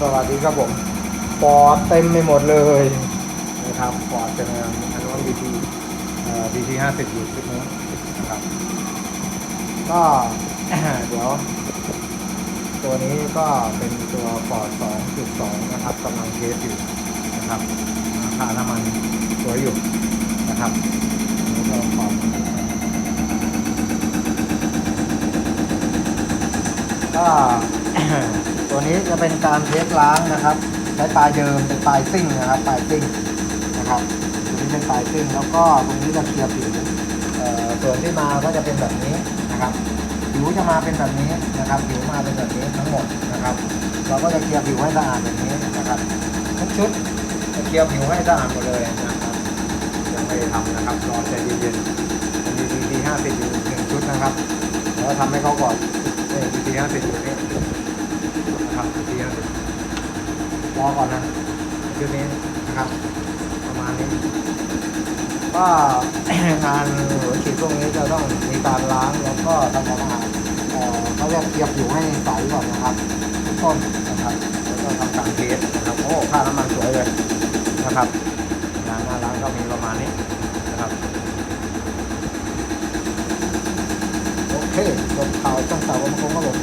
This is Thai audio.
สวัสดีครับผมปอดเต็มไปหมดเลยนะครับปอดเป็นอันนู้นบีทีอ่อบีทีห้าสิบอยู่ชุดนู้นนะครับ ก็เดี๋ยว ตัวนี้ก็เป็นตัวปอดสองจุดสองนะครับกำลังเทสอยู่นะครับราคาน้ำมันสวยอยู่นะครับนี่ก็ปอดก็ ตัวนี้จะเป็นการเทสล้างนะครับ ใช้ปลายเดิมเป็นปลายซิ่งนะครับปลายซิ่งนะครับตัวนี้เป็นปลายซิ่งแล้วก็ตรงนี้จะเคลียร์ผิวเอ่อส่วนที่มาก็จะเป็นแบบนี้นะครับผิวจะมาเป็นแบบนี้นะครับ ผิวมาเป็นแบบนี้ทั้งหมดนะครับ เราก็จะเคลียร์ผิวให้สะอาดแบบนี้นะครับทุกชุดจะเคลียร์ผิวให้สะอาดหมดเลยนะครับยังไม่ได้ทำนะครับรอใจเย็นๆอันนี้ดีห้าสิบอยู่หนึ่งชุดนะครับแล้วทำให้เขาก่อนเออดีห้าสิบอยู่นี่ นะครับดีห้าสิบรอก่อนนะชุดนี้นะครับ ประมาณนี้ก็งานหัวฉีดพวกนี้จะต้องมีการล้างแล้วก็ทำความสะอาดเขาเรียกเกียบผิวให้ใสก่อนนะครับทุกต้นนะครับแล้วก็ทำการเทสนะครับโอ้ค่าน้ำมันสวยเลยนะครับงานหน้าร้านก็มีประมาณนี้นะครับโอเคจบข่าวช่องสาวของผมครับผม